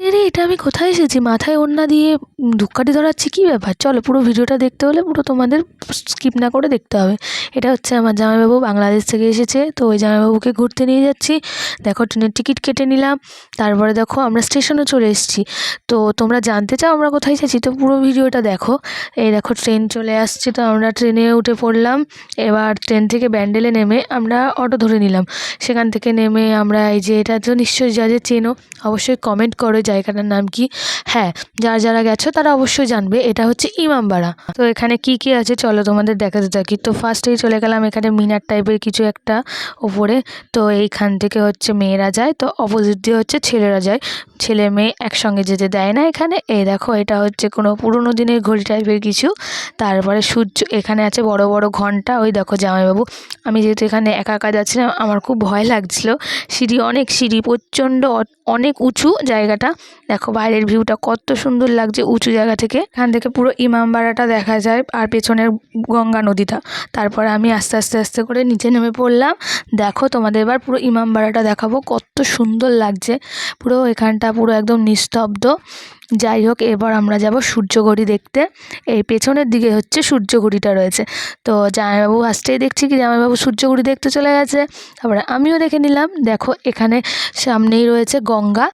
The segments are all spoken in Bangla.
এরে এটা আমি কোথায় এসেছি? মাথায় ওড়না দিয়ে ধূপকাঠি ধরাচ্ছি? কী ব্যাপার? চলো, পুরো ভিডিওটা দেখতে হলে পুরো তোমাদের স্কিপ না করে দেখতে হবে। এটা হচ্ছে আমার জামাইবাবু বাংলাদেশ থেকে এসেছে, তো ওই জামাইবাবুকে ঘুরতে নিয়ে যাচ্ছি। দেখো, ট্রেনের টিকিট কেটে নিলাম। তারপরে দেখো, আমরা স্টেশনে চলে এসেছি। তো তোমরা জানতে চাও আমরা কোথায় এসেছি? তো পুরো ভিডিওটা দেখো। এই দেখো, ট্রেন চলে আসছে, তো আমরা ট্রেনে উঠে পড়লাম। এবার ট্রেন থেকে ব্যান্ডেলে নেমে আমরা অটো ধরে নিলাম। সেখান থেকে নেমে আমরা, এই যে, এটা তো নিশ্চয়ই যা যে চেনো, অবশ্যই কমেন্ট করো জায়গাটার নাম কি? হ্যাঁ যারা যারা গেছো তারা অবশ্যই জানবে। এটা হচ্ছে ইমামবাড়া। তো এখানে কি কি আছে? চলো তোমাদের দেখাতে থাকি। তো ফার্স্টেই চলে গেলাম এখানে মিনার টাইপের কিছু একটা ওপরে তো এইখান থেকে হচ্ছে মেয়েরা যায়। তো অপোজিট দিয়ে হচ্ছে ছেলেরা যায়। ছেলে মেয়ে একসঙ্গে যেতে দেয় না এখানে। এই দেখো, এটা হচ্ছে কোনো পুরোনো দিনের ঘড়ি টাইপের কিছু। তারপরে সূর্য, এখানে আছে বড় বড় ঘণ্টা। ওই দেখো জামাইবাবু, আমি যেহেতু এখানে একা একা যাচ্ছিলাম, আমার খুব ভয় লাগছিল। সিঁড়ি অনেক, সিঁড়ি প্রচণ্ড অনেক উঁচু জায়গাটা। দেখো বাইরের ভিউটা কত সুন্দর লাগছে উঁচু জায়গা থেকে। এখান থেকে পুরো ইমামবাড়াটা দেখা যায় আর পেছনের গঙ্গা নদীটা। তারপরে আমি আস্তে আস্তে আস্তে করে নিচে নেমে পড়লাম। দেখো তোমাদের এবার পুরো ইমামবাড়াটা দেখাবো কত সুন্দর লাগছে। পুরো এখানটা পুরো একদম নিস্তব্ধ। যাই হোক, এবার আমরা যাব সূর্যঘড়ি দেখতে। এই পেছনের দিকে হচ্ছে সূর্যঘড়িটা রয়েছে। তো জামাইবাবু আসতেই দেখছি কি জামাইবাবু সূর্যঘড়ি দেখতে চলে গেছে। তারপরে আমিও দেখে নিলাম। দেখো এখানে সামনেই রয়েছে গঙ্গা।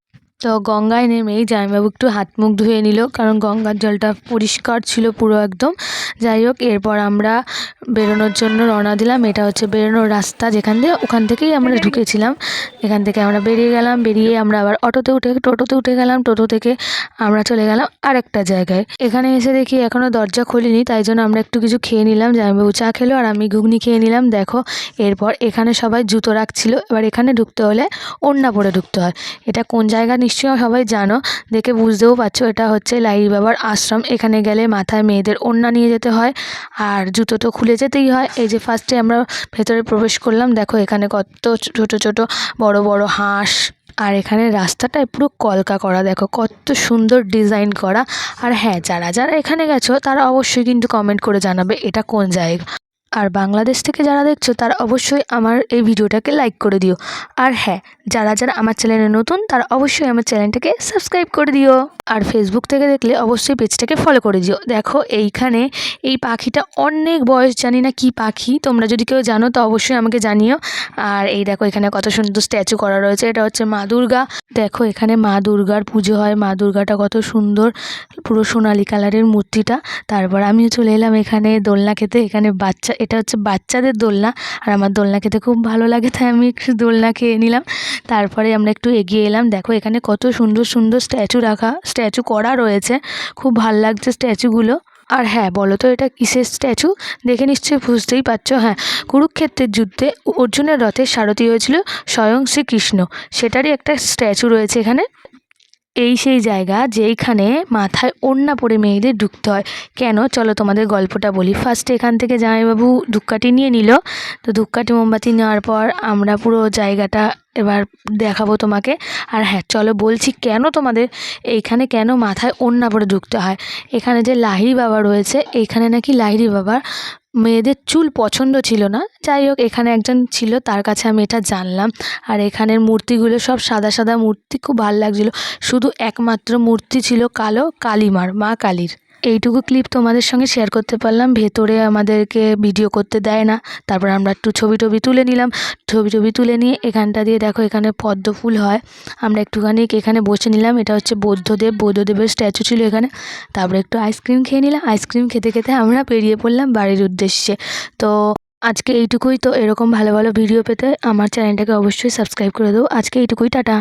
তো গঙ্গায় নেমেই জামাইবাবু একটু হাত মুখ ধুয়ে নিল, কারণ গঙ্গার জলটা পরিষ্কার ছিল পুরো একদম। যাই হোক, এরপর আমরা বেরোনোর জন্য রওনা দিলাম। এটা হচ্ছে বেরোনোর রাস্তা যেখান দিয়ে, ওখান থেকেই আমরা ঢুকেছিলাম। এখান থেকে আমরা বেরিয়ে গেলাম, বেরিয়ে আমরা আবার অটোতে উঠে, টোটোতে উঠে গেলাম। টোটো থেকে আমরা চলে গেলাম আরেকটা জায়গায়। এখানে এসে দেখি এখনও দরজা খুলিনি, তাই জন্য আমরা একটু কিছু খেয়ে নিলাম। জামাইবাবু চা খেলো আর আমি ঘুগনি খেয়ে নিলাম। দেখো, এরপর এখানে সবাই জুতো রাখছিল। এবার এখানে ঢুকতে হলে ওড়না পরে ঢুকতে হয়। এটা কোন জায়গা? নিশ্চয়ই সবাই জানো, দেখে বুঝতেও পারছ, এটা হচ্ছে লাইরি বাবার আশ্রম। এখানে গেলে মাথায় মেয়েদের ওড়না নিয়ে যেতে হয়, আর জুতো তো খুলে যেতেই হয়। এই যে ফার্স্টে আমরা ভেতরে প্রবেশ করলাম, দেখো এখানে কত ছোট ছোট বড় বড় হাঁস, আর এখানে রাস্তাটায় পুরো কলকা করা, দেখো কত সুন্দর ডিজাইন করা। আর হ্যাঁ যারা যারা এখানে গেছো, তারা অবশ্যই কিন্তু কমেন্ট করে জানাবে, এটা কোন জায়গা? আর বাংলাদেশ থেকে যারা দেখছ, তারা অবশ্যই আমার এই ভিডিওটাকে লাইক করে দিও। আর হ্যাঁ যারা যারা আমার চ্যানেলে নতুন, তারা অবশ্যই আমার চ্যানেলটাকে সাবস্ক্রাইব করে দিও। আর ফেসবুক থেকে দেখলে অবশ্যই পেজটাকে ফলো করে দিও। দেখো, এইখানে এই পাখিটা অনেক বয়স, জানি না কি পাখি। তোমরা যদি কেউ জানো, তো অবশ্যই আমাকে জানিও। আর এই দেখো, এখানে কত সুন্দর স্ট্যাচু করা রয়েছে। এটা হচ্ছে মা দুর্গা। দেখো, এখানে মা দুর্গার পুজো হয়। মা দুর্গাটা কত সুন্দর, পুরো সোনালি কালারের মূর্তিটা। তারপর আমিও চলে এলাম এখানে দোলনা খেতে। এখানে বাচ্চা এটা হচ্ছে বাচ্চাদের দোলনা। আর আমার দোলনা খেতে খুব ভালো লাগে, তাই আমি একটু দোলনা খেয়ে নিলাম। তারপরে আমরা একটু এগিয়ে এলাম। দেখো এখানে কত সুন্দর সুন্দর স্ট্যাচু রাখা, স্ট্যাচু করা রয়েছে। খুব ভালো লাগছে স্ট্যাচুগুলো। আর হ্যাঁ বলো তো এটা কিসের স্ট্যাচু? দেখে নিশ্চয়ই বুঝতেই পারছ হ্যাঁ। কুরুক্ষেত্রের যুদ্ধে অর্জুনের রথের সারথি হয়েছিল স্বয়ং শ্রীকৃষ্ণ। সেটারই একটা স্ট্যাচু রয়েছে এখানে। এই সেই জায়গা যেইখানে মাথায় ওড়না পরে মেয়েদের ঢুকতে হয়। কেন? চলো তোমাদের গল্পটা বলি। ফার্স্টে এখান থেকে জামাইবাবু ধূপকাঠি নিয়ে নিল। তো ধূপকাঠি, মোমবাতি নেওয়ার পর আমরা পুরো জায়গাটা এবার দেখাবো তোমাকে। আর হ্যাঁ চলো বলছি কেন তোমাদের এইখানে কেন মাথায় ওড়না পরে ঢুকতে হয়? এখানে যে লাহিড়ি বাবা রয়েছে এইখানে নাকি লাহিড়ি বাবার মেয়েদের চুল পছন্দ ছিল না। যাই হোক, এখানে একজন ছিল, তার কাছে আমি এটা জানলাম। আর এখানের মূর্তিগুলো সব সাদা সাদা মূর্তি, খুব ভালো লাগছিল। শুধু একমাত্র মূর্তি ছিল কালো কালীমার, মা কালীর। এইটুকু ক্লিপ তোমাদের সঙ্গে শেয়ার করতে পারলাম। ভেতরে আমাদেরকে ভিডিও করতে দেয় না। তারপর আমরা একটু ছবি টবি তুলে নিলাম। ছবি টবি তুলে নিয়ে এখানটা দিয়ে দেখো এখানে পদ্ম ফুল হয়। আমরা একটুখানি এখানে বসে নিলাম। এটা হচ্ছে বৌদ্ধদেব। বৌদ্ধদেবের স্ট্যাচু ছিল এখানে। তারপরে একটু আইসক্রিম খেয়ে নিলাম। আইসক্রিম খেতে খেতে আমরা বেরিয়ে পড়লাম বাড়ির উদ্দেশ্যে। তো আজকে এইটুকুই। তো এরকম ভালো ভালো ভিডিও পেতে আমার চ্যানেলটাকে অবশ্যই সাবস্ক্রাইব করে দেবো আজকে এইটুকুই। টাটা।